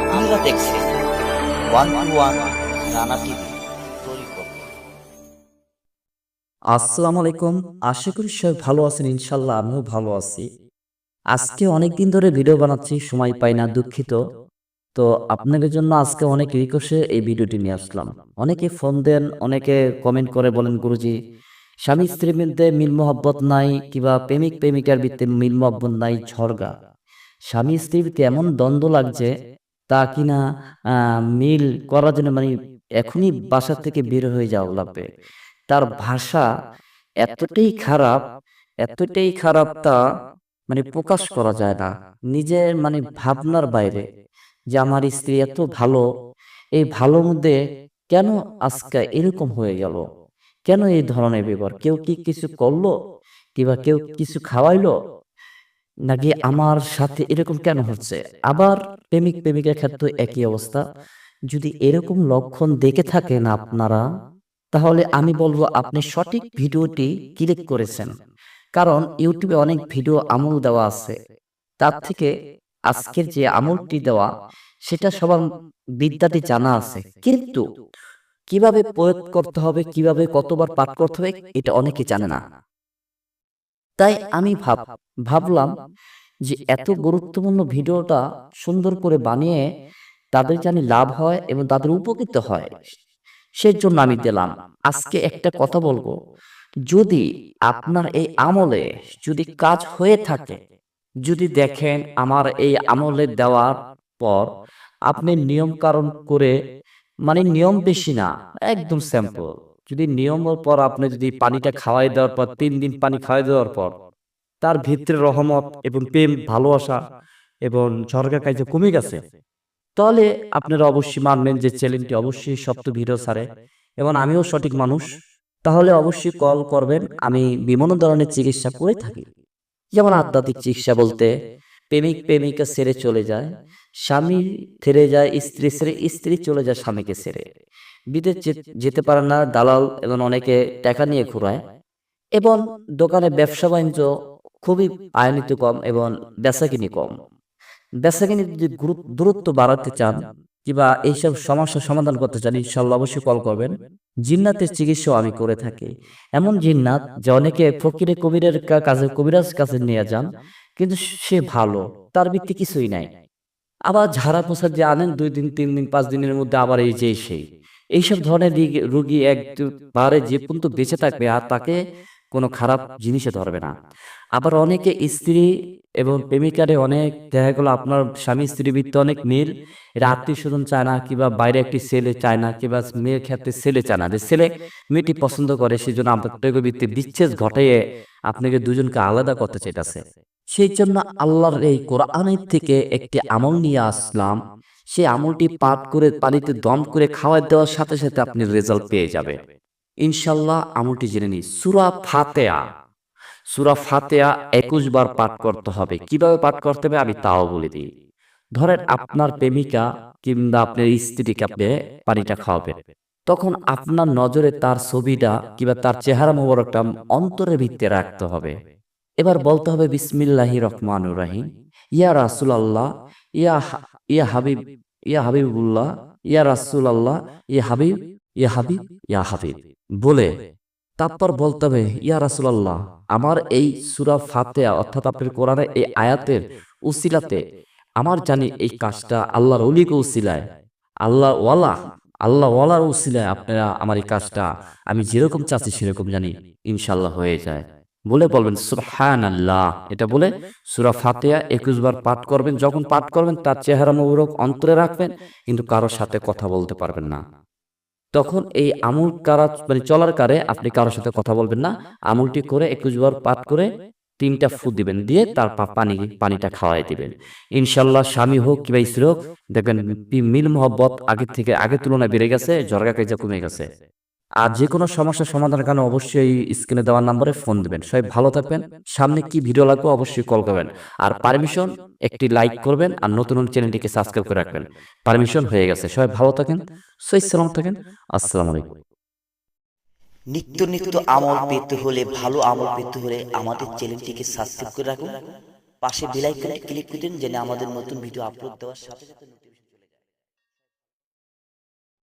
আপনারা দেখছেন one two one Rana TV আসসালামু আলাইকুম। আশা করি সবাই ভালো আছেন ইনশাল্লাহ আমিও ভালো আছি। আজকে অনেক দিন ধরে ভিডিও বানাচ্ছি, সময় পাই না, দুঃখিত। তো আপনাদের জন্য আজকে অনেক রিকোয়েস্টে এই ভিডিওটি নিয়ে আসলাম। অনেকে ফোন দেন, অনেকে কমেন্ট করে বলেন, গুরুজি, স্বামী স্ত্রীর মধ্যে মিল মোহব্বত নাই, কিংবা প্রেমিক প্রেমিকার ভিত্তি মিল মোহব্বত নাই ঝরগা স্বামী স্ত্রীর কেমন দ্বন্দ্ব লাগছে তা কিনা মিল করার জন্য মানে এখনই বাসা থেকে বের হয়ে যাওয়া লাগবে। তার ভাষা এতটাই খারাপ এতটাই খারাপ তা মানে প্রকাশ করা যায় না। নিজের মানে ভাবনার বাইরে যে আমার স্ত্রী এত ভালো, এই ভালো মধ্যে কেন আজকে এরকম হয়ে গেল? কেন এই ধরনের ব্যবহার? কেউ কি কিছু করল? কিংবা কেউ কিছু খাওয়াইলো? নাকি আমার সাথে এরকম কেন হচ্ছে? আবার প্রেমিক, প্রেমিকার ক্ষেত্রে একই অবস্থা। যদি এরকম লক্ষণ দেখে থাকেন আপনারা, তাহলে আমি বলব আপনি সঠিক ভিডিওটি ক্লিক করেছেন। কারণ ইউটিউবে অনেক ভিডিও আমল দেওয়া আছে। তার থেকে আজকের যে আমলটি দেওয়া, সেটা সবার বিদ্যাটি জানা আছে। কিন্তু কীভাবে প্রয়োগ করতে হবে, কীভাবে কতবার পাঠ করতে হবে, এটা অনেকে জানে না। তাই আমি ভাব, ভাবলাম যে এত গুরুত্বপূর্ণ ভিডিওটা সুন্দর করে বানিয়ে তাদের জানি লাভ হয় এবং তাদের উপকৃত হয়। সেই জন্য আমি দিলাম। আজকে একটা কথা বলব। যদি আপনার এই আমলে যদি কাজ হয়ে থাকে, যদি দেখেন আমার এই আমলে দেওয়ার পর আপনি নিয়ম কারণ করে মানে নিয়ম বেশি না, একদম স্যাম্পল যদি নিয়মের পর আপনি যদি পানিটা খাওয়াই দেওয়ার পর, তিন দিন পানি খাওয়াই দেওয়ার পর, তার ভিতরে রহমত এবং প্রেম, ভালোবাসা এবং ঝরগা কাজে কমে গেছে, তাহলে আপনারা অবশ্যই মানবেন যে চ্যানেলটি অবশ্যই সপ্ত ভিডিও ছাড়ে। এবং আমিও সঠিক মানুষ, তাহলে অবশ্যই কল করবেন, আমি বিভিন্ন ধরনের চিকিৎসা করে থাকি। যেমন আধ্যাত্মিক চিকিৎসা বলতে, প্রেমিক প্রেমিকা সেরে চলে যায়, স্বামী ছেড়ে যায়, স্ত্রী সেরে স্ত্রী চলে যায়, স্বামীকে ছেড়ে। বিদেশ যেতে পারে না, দালাল এবং অনেকে টাকা নিয়ে ঘুরায়। এবং দোকানে ব্যবসা বাণিজ্য খুবই আয়নিত কম এবং বেচাকিনি কম। বেচাকিনি যদি দূরত্ব বাড়াতে চান কিংবা এইসব সমস্যার সমাধান করতে চান ইনশাল্লাহ অবশ্যই কল করবেন। জিন্নাতের চিকিৎসাও আমি করে থাকি। এমন জিন্নাত যে অনেকে ফকিরে কবিরের কাছে কবিরাজ কাছে নিয়ে যান, কিন্তু সে ভালো, তার ভিত্তি কিছুই নাই। আবার ঝাড়া পোষা যে আনেন, দুই দিন, তিন দিন, পাঁচ দিনের মধ্যে আবার এই যে সেই। এইসব ধরনের রিগ- একবারে যে পর্যন্ত বেঁচে থাকবে আর তাকে কোনো খারাপ জিনিসে ধরবে না। আবার অনেকে স্ত্রী এবং প্রেমিকারে অনেক দেখা গেলো আপনার স্বামী স্ত্রীর ভিত্তি অনেক মিল এরা আত্মীয় স্বজন চায় না কিংবা বাইরে একটি ছেলে চায় না কিংবা মেয়ের ক্ষেত্রে ছেলে চায় না। যে ছেলে মেয়েটি পছন্দ করে সেই জন্য আপনাকে ভিত্তি বিচ্ছেদ ঘটাইয়ে আপনাকে দুজনকে আলাদা করতে চাইতেছে। সেই জন্য আল্লাহর এই কোরআনের থেকে একটি আমল নিয়ে আসলাম। সেই আমলটি পাঠ করে পানিতে দম করে খাওয়াই দেওয়ার সাথে সাথে আপনি রেজাল্ট পেয়ে যাবে ইনশাল্লাহ আমলটি জেনে নিই। সুরা ফাতেয়া সুরা ফাতেয়া একুশ বার পাঠ করতে হবে। কীভাবে পাঠ করতে হবে আমি তাও বলে দিই। ধরেন আপনার প্রেমিকা কিংবা আপনার স্ত্রীকে আপনি পানিটা খাওয়াবেন। তখন আপনার নজরে তার ছবিটা কিংবা তার চেহারা মোবারকটা অন্তরের ভিত্তে রাখতে হবে। এবার বলতে হবে বিসমিল্লাহি রহমানুর রাহিম। ইয়া রাসুল আল্লাহ ইয়া ইয়া হাবিব, ইয়া হাবিবুল্লাহ, ইয়া রাসুল আল্লাহ ইয়া হাবিব ইয়া হাবিব ইয়া হাবিব। বলে, তারপর বলতে হবে, ইয়া আমার এই সুরা ফাতেয়া অর্থাৎ আপনার কোরআনের এই আয়াতের উসিলাতে আমার জানি এই কাজটা আল্লাহর অলিকে উসিলায়। আল্লাহ ওয়ালা আল্লাহ ওয়ালার উসিলায় আপনারা আমার এই কাজটা আমি যেরকম চাচ্ছি সেরকম জানি ইনশাল্লাহ হয়ে যায়। বলে বলবেন সুবহান আল্লাহ এটা বলে সুরা ফাতেয়া একুশ বার পাঠ করবেন। যখন পাঠ করবেন, তার চেহারা মুবারক অন্তরে রাখবেন, কিন্তু কারোর সাথে কথা বলতে পারবেন না। তখন এই আমুল কারা মানে চলার কারে আপনি কারোর সাথে কথা বলবেন না। আমুলটি করে একুশ বার পাঠ করে তিনটা ফু দিবেন, দিয়ে তার পানি, পানিটা খাওয়াই দিবেন। ইনশাল্লাহ স্বামী হোক কিংবা স্ত্রী হোক, দেখবেন মিল মোহব্বত আগের থেকে আগের তুলনায় বেড়ে গেছে জরগা কাজা কমে গেছে। আর যে কোনো সমস্যার সমাধানের কারণে অবশ্যই স্ক্রিনে দেওয়ার নম্বরে ফোন দিবেন। সবাই ভালো থাকবেন। সামনে কি ভিডিও লাগবে অবশ্যই কল করবেন। আর পারমিশন, একটি লাইক করবেন আর নতুন চ্যানেলটিকে সাবস্ক্রাইব করে রাখবেন। পারমিশন হয়ে গেছে। সবাই ভালো থাকেন সই সালাম থাকেন। আসসালামু আলাইকুম। নিত্য নিত্য আমল পেতে হলে, ভালো আমল পেতে হলে আমাদের চ্যানেলটিকে সাবস্ক্রাইব করে রাখুন। পাশে বেল আইকনটি ক্লিক করে দিন যেন আমাদের নতুন ভিডিও আপলোড দেওয়ার সাথে সাথে